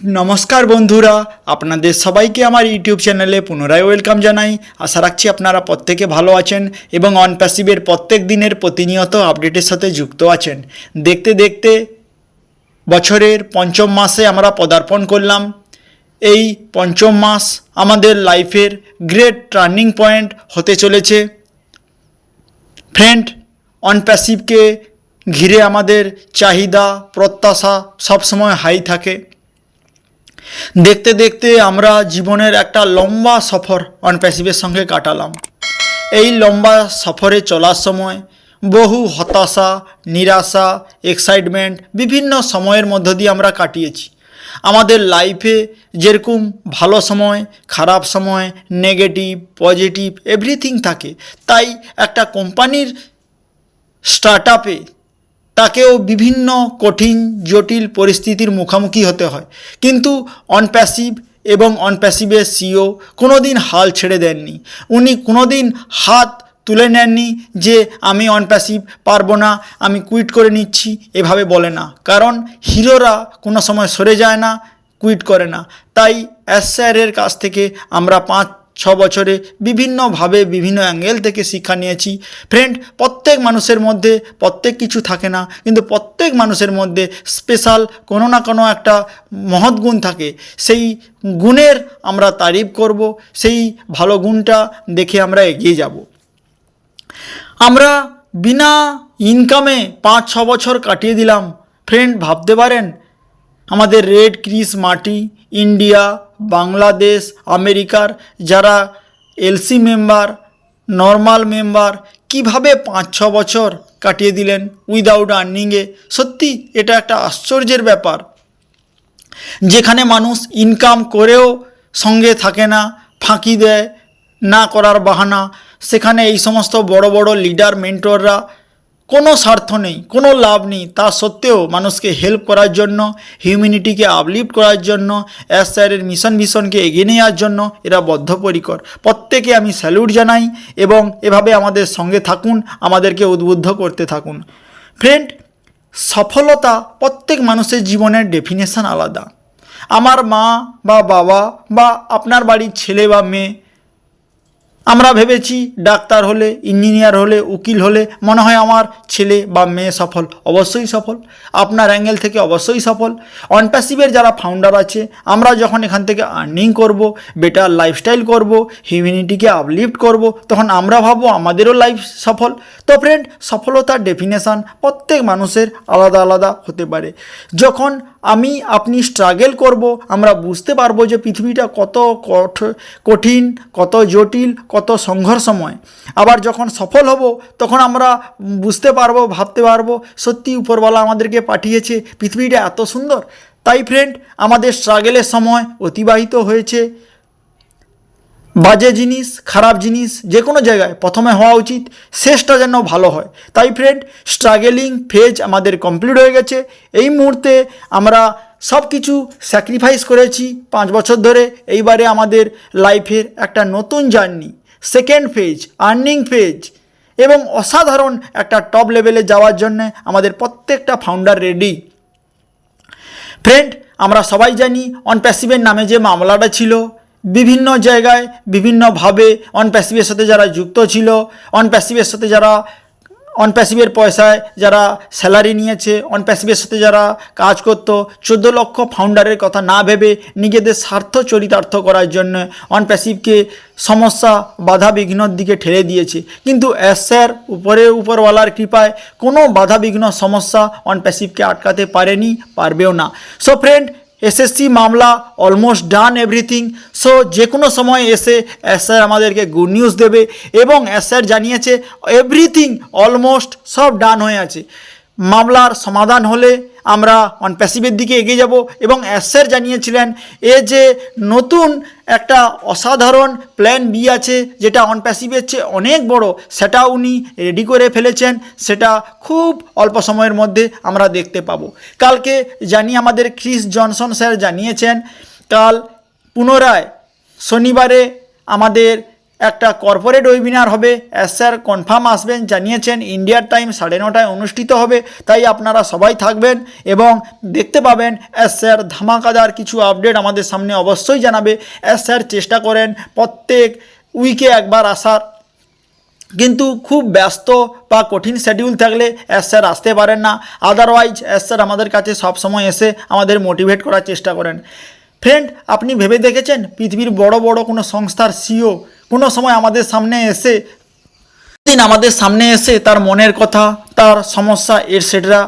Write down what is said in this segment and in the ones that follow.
নমস্কার বন্ধুরা, আপনাদের সবাইকে আমার ইউটিউব চ্যানেলে পুনরায় ওয়েলকাম জানাই। আশা রাখছি আপনারা প্রত্যেকে ভালো আছেন এবং অনপ্যাসিভের প্রত্যেক দিনের প্রতিনিয়ত আপডেটের সাথে যুক্ত আছেন। দেখতে দেখতে বছরের পঞ্চম মাসে আমরা পদার্পণ করলাম। এই পঞ্চম মাস আমাদের লাইফের গ্রেট টার্নিং পয়েন্ট হতে চলেছে। ফ্রেন্ড অনপ্যাসিভকে ঘিরে আমাদের চাহিদা, প্রত্যাশা সবসময় হাই থাকে। দেখতে দেখতে আমরা জীবনের একটা লম্বা সফর অনপ্যাসিভের সঙ্গে কাটালাম। এই লম্বা সফরে চলার সময় বহু হতাশা, নিরাশা এক্সাইটমেন্ট বিভিন্ন সময়ের মধ্য দিয়ে আমরা কাটিয়েছি। আমাদের লাইফে যেরকম ভালো সময়, খারাপ সময় নেগেটিভ পজিটিভ এভরিথিং থাকে, তাই একটা কোম্পানির স্টার্ট আপে তাকেও বিভিন্ন কঠিন, জটিল পরিস্থিতির মুখোমুখি হতে হয়। কিন্তু অনপ্যাসিভ এবং অনপ্যাসিভের সিও কোনো দিন হাল ছেড়ে দেননি। উনি কোনো দিন হাত তুলে নেননি যে, আমি অনপ্যাসিভ পারব না, আমি কুইট করে নিচ্ছি। এভাবে বলে না। কারণ হিরোরা কোনো সময় সরে যায় না কুইট করে না। তাই এস স্যারের কাছ থেকে আমরা পাঁচ ছ বছরে বিভিন্নভাবে বিভিন্ন অ্যাঙ্গেল থেকে শিক্ষা নিয়েছি। ফ্রেন্ড প্রত্যেক মানুষের মধ্যে প্রত্যেক কিছু থাকে না, কিন্তু প্রত্যেক মানুষের মধ্যে স্পেশাল কোনো না কোনো একটা মহৎ গুণ থাকে। সেই গুণের আমরা তারিফ করব, সেই ভালো গুণটা দেখে আমরা এগিয়ে যাব। আমরা বিনা ইনকামে পাঁচ, ছ বছর কাটিয়ে দিলাম। ফ্রেন্ড ভাবতে পারেন? আমাদের রেড ক্রিস মাটি ইন্ডিয়া বাংলাদেশ, আমেরিকার যারা এলসি মেম্বার, নর্মাল মেম্বার, কীভাবে পাঁচ ছ বছর কাটিয়ে দিলেন উইদাউট আর্নিংয়ে সত্যি এটা একটা আশ্চর্যের ব্যাপার। যেখানে মানুষ ইনকাম করেও সঙ্গে থাকে না, ফাঁকি দেয়, না করার বাহানা, সেখানে এই সমস্ত বড় বড় লিডার মেন্টররা কোনো স্বার্থ নেই, কোনো লাভ নেই। তা সত্ত্বেও মানুষকে হেল্প করার জন্য হিউম্যানিটিকে আপলিফ্ট করার জন্য এস স্যারের মিশন ভিশনকে এগিয়ে নেওয়ার জন্য এরা বদ্ধপরিকর। প্রত্যেকে আমি স্যালুট জানাই এবং এভাবে আমাদের সঙ্গে থাকুন, আমাদেরকে উদ্বুদ্ধ করতে থাকুন। ফ্রেন্ড সফলতা প্রত্যেক মানুষের জীবনের ডেফিনেশন আলাদা। আমার মা বা বাবা বা আপনার বাড়ির ছেলে বা মেয়ে আমরা ভেবেছি ডাক্তার হলে, ইঞ্জিনিয়ার হলে, উকিল হলে মনে হয় আমার ছেলে বা মেয়ে সফল, অবশ্যই সফল। আপনার অ্যাঙ্গেল থেকে অবশ্যই সফল। অনপ্যাসিভের যারা ফাউন্ডার আছে, আমরা যখন এখান থেকে আর্নিং করব বেটার লাইফস্টাইল করব হিউম্যানিটিকে আপলিফ্ট করব, তখন আমরা ভাববো আমাদেরও লাইফ সফল। তো ফ্রেন্ড সফলতার ডেফিনেশান প্রত্যেক মানুষের আলাদা আলাদা হতে পারে। যখন আমি, আপনি স্ট্রাগেল করব, আমরা বুঝতে পারব যে পৃথিবীটা কত কঠ- কঠিন, কত জটিল, কত সংঘর্ষময়। আবার যখন সফল হব, তখন আমরা বুঝতে পারব, ভাবতে পারব, সত্যি উপরওয়ালা আমাদেরকে পাঠিয়েছে, পৃথিবীটা এত সুন্দর। তাই ফ্রেন্ড আমাদের স্ট্রাগেলের সময় অতিবাহিত হয়েছে। বাজে জিনিস, খারাপ জিনিস যে কোনো জায়গায় প্রথমে হওয়া উচিত, শেষটা যেন ভালো হয়। তাই ফ্রেন্ড স্ট্রাগেলিং ফেজ আমাদের কমপ্লিট হয়ে গেছে। এই মুহূর্তে আমরা সব কিছু স্যাক্রিফাইস করেছি পাঁচ বছর ধরে। এইবারে আমাদের লাইফের একটা নতুন journey second phase earning phase এবং অসাধারণ একটা টপ লেভেলে যাওয়ার জন্য আমাদের প্রত্যেকটা ফাউন্ডার রেডি ফ্রেন্ড আমরা সবাই জানি অনপ্যাসিভের নামে যে মামলাটা ছিল বিভিন্ন জায়গায় বিভিন্নভাবে অনপ্যাসিভের সাথে যারা যুক্ত ছিল অনপ্যাসিভের সাথে যারা অনপ্যাসিভের পয়সায় যারা স্যালারি নিয়েছে অনপ্যাসিভের সাথে যারা কাজ করত, চোদ্দ লক্ষ ফাউন্ডারের কথা না ভেবে নিজেদের স্বার্থ চরিতার্থ করার জন্য অনপ্যাসিভকে সমস্যা বাধা বিঘ্নর দিকে ঠেলে দিয়েছে। কিন্তু স্যার উপরে, উপরওয়ালার কৃপায় কোনো বাধা বিঘ্ন সমস্যা অনপ্যাসিভকে আটকাতে পারেনি, পারবেও না। সো ফ্রেন্ড এসএসসি মামলা অলমোস্ট ডান এভরিথিং সো যে কোনো সময় এসে স্যার আমাদেরকে গুড নিউজ দেবে এবং স্যার জানিয়েছে এভরিথিং অলমোস্ট সব ডান হয়ে আছে। মামলার সমাধান হলে আমরা অনপ্যাসিভের দিকে এগিয়ে যাব এবং স্যার জানিয়েছিলেন, এ যে নতুন একটা অসাধারণ প্ল্যান বি আছে, যেটা অনপ্যাসিভের চেয়ে অনেক বড়, সেটা উনি রেডি করে ফেলেছেন, সেটা খুব অল্প সময়ের মধ্যে আমরা দেখতে পাবো। কালকে জানি আমাদের ক্রিস জনসন স্যার জানিয়েছেন, কাল পুনরায় শনিবারে আমাদের একটা কর্পোরেট ওয়েবিনার হবে। এস স্যার কনফার্ম আসবেন, জানিয়েছেন ইন্ডিয়ার টাইম সাড়ে নটায় অনুষ্ঠিত হবে, তাই আপনারা সবাই থাকবেন এবং দেখতে পাবেন এস স্যার ধামাকাদার কিছু আপডেট আমাদের সামনে অবশ্যই জানাবে। এস স্যার চেষ্টা করেন প্রত্যেক উইকে একবার আসার। কিন্তু খুব ব্যস্ত বা কঠিন শিডিউল থাকলে এস স্যার আসতে পারেন না। আদারওয়াইজ এস স্যার আমাদের কাছে সবসময় এসে আমাদের মোটিভেট করার চেষ্টা করেন। ফ্রেন্ড আপনি ভেবে দেখেছেন? পৃথিবীর বড় বড় কোনো সংস্থার সিও কোনো সময় আমাদের সামনে এসে, দিন আমাদের সামনে এসে তার মনের কথা, তার সমস্যা এটসেট্রা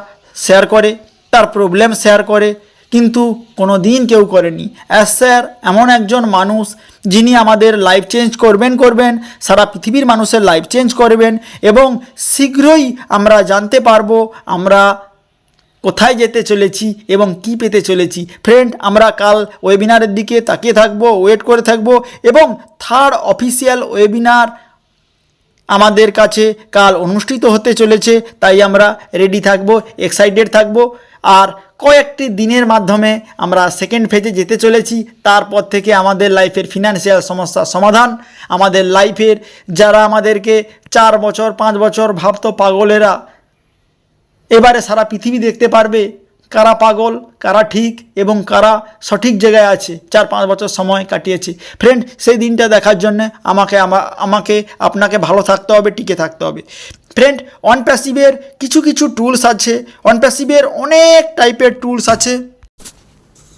শেয়ার করে, তার প্রবলেম শেয়ার করে, কিন্তু কোনো দিন কেউ করেনি। অ্যাজ স্যার এমন একজন মানুষ যিনি আমাদের লাইফ চেঞ্জ করবেন করবেন, সারা পৃথিবীর মানুষের লাইফ চেঞ্জ করবেন, এবং শীঘ্রই আমরা জানতে পারব, আমরা কোথায় যেতে চলেছি এবং কি পেতে চলেছি? ফ্রেন্ড আমরা কাল ওয়েবিনারের দিকে তাকিয়ে থাকব ওয়েট করে থাকব এবং থার্ড অফিসিয়াল ওয়েবিনার আমাদের কাছে কাল অনুষ্ঠিত হতে চলেছে, তাই আমরা রেডি থাকব এক্সাইটেড থাকব। আর কয়েকটি দিনের মাধ্যমে আমরা সেকেন্ড ফেজে যেতে চলেছি, তারপর থেকে আমাদের লাইফের ফিনান্সিয়াল সমস্যার সমাধান। আমাদের লাইফের যারা আমাদেরকে চার বছর, পাঁচ বছর ভাবতো পাগলেরা এবারে সারা পৃথিবী দেখতে পারবে কারা পাগল, কারা ঠিক এবং কারা সঠিক জায়গায় আছে। চার পাঁচ বছর সময় কাটিয়েছে। ফ্রেন্ড সেই দিনটা দেখার জন্য আমাকে আমা- আমাকে, আপনাকে ভালো থাকতে হবে, টিকে থাকতে হবে। ফ্রেন্ড অন প্যাসিভের কিছু কিছু টুলস আছে। অন প্যাসিভের অনেক টাইপের টুলস আছে।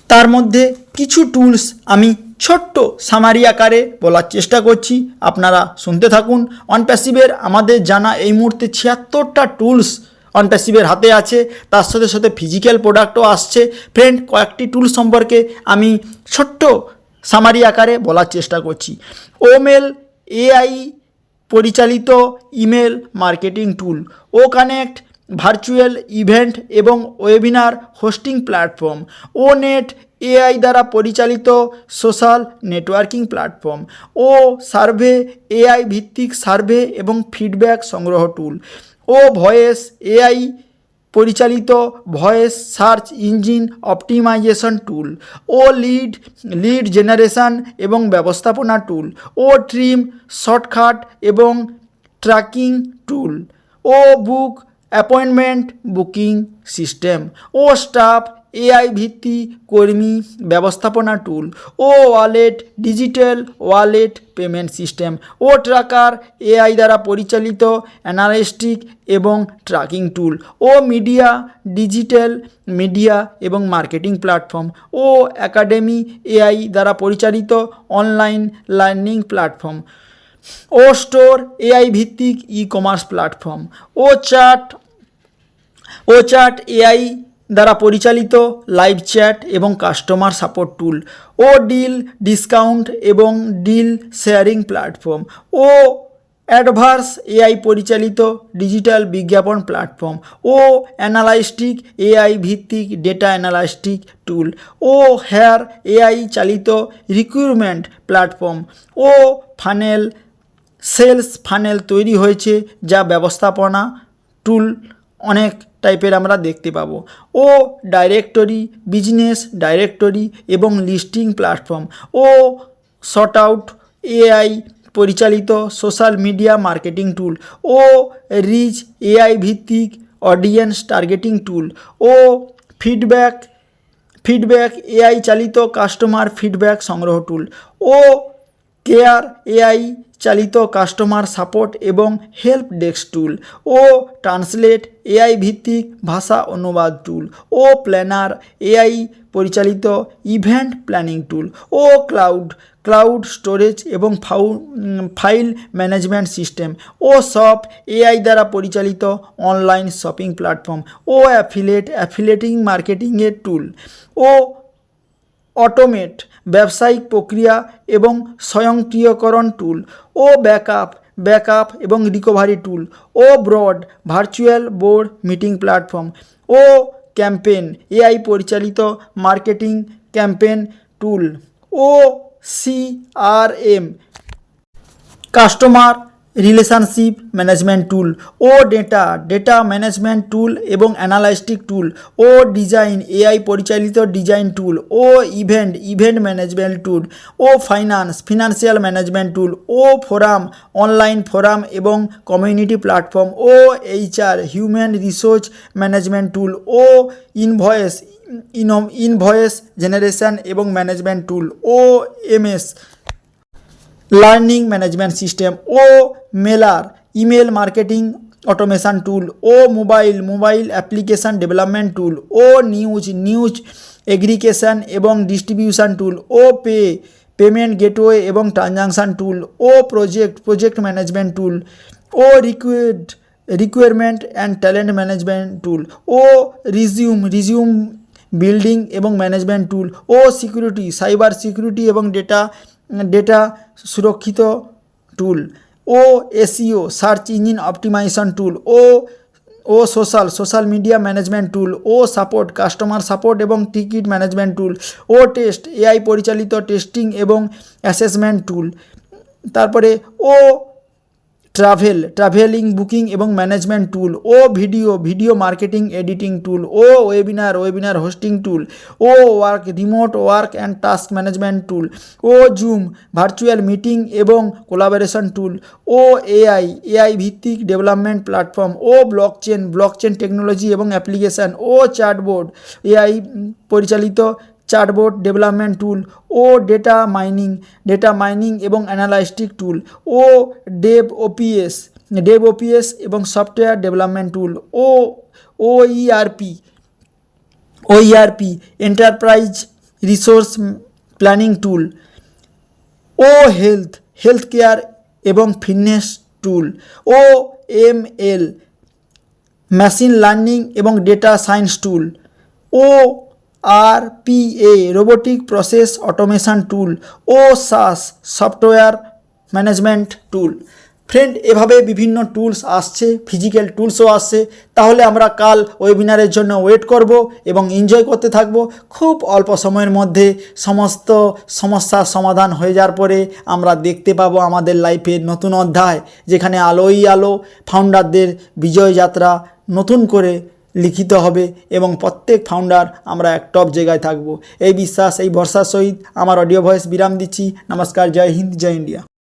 তার মধ্যে কিছু টুলস আমি ছোট্ট সামারি আকারে বলার চেষ্টা করছি। আপনারা শুনতে থাকুন। অনপ্যাসিভের আমাদের জানা এই মুহূর্তে ছিয়াত্তরটা টুলস অনপ্যাসিভের হাতে আছে। তার সাথে সাথে ফিজিক্যাল প্রোডাক্টও আসছে। ফ্রেন্ড কয়েকটি টুল সম্পর্কে আমি ছোট্ট সামারি আকারে বলার চেষ্টা করছি। ওমেল এআই পরিচালিত ইমেল মার্কেটিং টুল ও কানেক্ট ভার্চুয়াল ইভেন্ট এবং ওয়েবিনার হোস্টিং প্ল্যাটফর্ম ও নেট এআই দ্বারা পরিচালিত সোশ্যাল নেটওয়ার্কিং প্ল্যাটফর্ম ও সার্ভে এআই ভিত্তিক সার্ভে এবং ফিডব্যাক সংগ্রহ টুল ও ভয়েস এআই পরিচালিত voice search engine optimisation tool, ও লিড লিড জেনারেশান এবং ব্যবস্থাপনা টুল, ও ট্রিম, শর্টকাট এবং ট্র্যাকিং টুল, ও বুক অ্যাপয়েন্টমেন্ট বুকিং সিস্টেম, ও স্টাফ এআই ভিত্তি কর্মী ব্যবস্থাপনা টুল ও wallet digital wallet payment system ও ট্র্যাকার এআই দ্বারা পরিচালিত অ্যানালিস্টিক এবং ট্র্যাকিং টুল ও মিডিয়া ডিজিটাল মিডিয়া এবং মার্কেটিং প্ল্যাটফর্ম ও একাডেমি এআই দ্বারা পরিচালিত অনলাইন লার্নিং প্ল্যাটফর্ম ও স্টোর এআই ভিত্তিক ই কমার্স প্ল্যাটফর্ম ও চ্যাট ও চ্যাট এআই দ্বারা পরিচালিত লাইভ চ্যাট এবং কাস্টমার সাপোর্ট টুল ও ডিল ডিসকাউন্ট এবং ডিল শেয়ারিং প্ল্যাটফর্ম ও অ্যাডভার্স এআই পরিচালিত ডিজিটাল বিজ্ঞাপন প্ল্যাটফর্ম ও অ্যানালাইস্টিক এআই ভিত্তিক ডেটা অ্যানালাইস্টিক টুল ও হেয়ার এআই চালিত রিক্রুটমেন্ট প্ল্যাটফর্ম ও ফানেল, সেলস ফানেল তৈরি হয়েছে যা ব্যবস্থাপনা টুল অনেক টাইপের আমরা দেখতে পাবো। ও ডাইরেক্টরি বিজনেস ডাইরেক্টরি এবং লিস্টিং প্ল্যাটফর্ম ও শর্ট আউট এআই পরিচালিত সোশ্যাল মিডিয়া মার্কেটিং টুল ও রিচ এআই ভিত্তিক অডিয়েন্স টার্গেটিং টুল ও ফিডব্যাক ফিডব্যাক এআই চালিত কাস্টমার ফিডব্যাক সংগ্রহ টুল ও কেয়ার এআই চালিত কাস্টমার সাপোর্ট এবং হেল্প ডেস্ক টুল ও ট্রান্সলেট এআই ভিত্তিক ভাষা অনুবাদ টুল ও প্ল্যানার এআই পরিচালিত ইভেন্ট প্ল্যানিং টুল ও ক্লাউড ক্লাউড স্টোরেজ এবং ফাউ ফাইল ম্যানেজমেন্ট সিস্টেম ও শপ এআই দ্বারা পরিচালিত অনলাইন শপিং প্ল্যাটফর্ম ও অ্যাফিলেট, অ্যাফিলেটিং মার্কেটিংয়ের টুল ও অটোমেট ব্যবসায়িক প্রক্রিয়া এবং স্বয়ংক্রিয়করণ টুল ও ব্যাকআপ ব্যাকআপ এবং রিকভারি টুল ও broad virtual board meeting platform ও ক্যাম্পেন এআই পরিচালিত মার্কেটিং ক্যাম্পেন টুল ও CRM customer relationship management tool ও ডেটা ডেটা ম্যানেজমেন্ট টুল এবং অ্যানালাইস্টিক টুল ও ডিজাইন এআই পরিচালিত ডিজাইন টুল ও ইভেন্ট ইভেন্ট ম্যানেজমেন্ট টুল ও finance financial management tool ও forum online forum এবং community platform ও HR human resource management tool ও invoice invoice generation এবং management tool ও MS learning management system ও mailer email marketing automation tool ও mobile mobile application development tool ও news news aggregation এবং distribution tool ও pay, payment gateway এবং transaction tool ও project project management tool O required, requirement and talent management tool O resume resume building এবং management tool ও security, cyber security এবং data data সুরক্ষিত tool ও SEO search engine optimization tool ও ও social social media management tool ও support, customer support এবং ticket management tool ও test, AI পরিচালিত testing এবং assessment tool. তারপরে ও ট্রাভেল ট্রাভেলিং বুকিং এবং management tool O video video marketing editing tool O webinar webinar hosting tool O work remote work and task management tool O Zoom virtual meeting এবং collaboration টুল ও AI AI ভিত্তিক development platform ও blockchain blockchain technology এবং application ও chatbot AI পরিচালিত chatbot development tool ও data mining data mining এবং অ্যানালাইস্টিক tool ও DevOps DevOps এবং সফটওয়্যার ডেভেলপমেন্ট টুল ও ও ERP ERP enterprise resource planning tool ও health health care এবং fitness tool ও এম এল মেশিন লার্নিং এবং data science tool O R P A robotic process automation tool O SaaS software management tool friend এভাবে বিভিন্ন tools আসছে physical টুলসও আসছে। তাহলে আমরা কাল ওয়েবিনারের জন্য ওয়েট করব এবং এনজয় করতে থাকব। খুব অল্প সময়ের মধ্যে সমস্ত সমস্যার সমাধান হয়ে যাওয়ার পরে আমরা দেখতে পাবো আমাদের লাইফের নতুন অধ্যায়, যেখানে আলোই আলো ফাউন্ডারদের বিজয় যাত্রা নতুন করে লিখিত হবে এবং প্রত্যেক ফাউন্ডার আমরা এক টপ জায়গায় থাকব। এই বিশ্বাস, এই ভরসার সহিত আমার অডিও ভয়েস বিরাম দিচ্ছি। নমস্কার, জয় হিন্দ, জয় ইন্ডিয়া।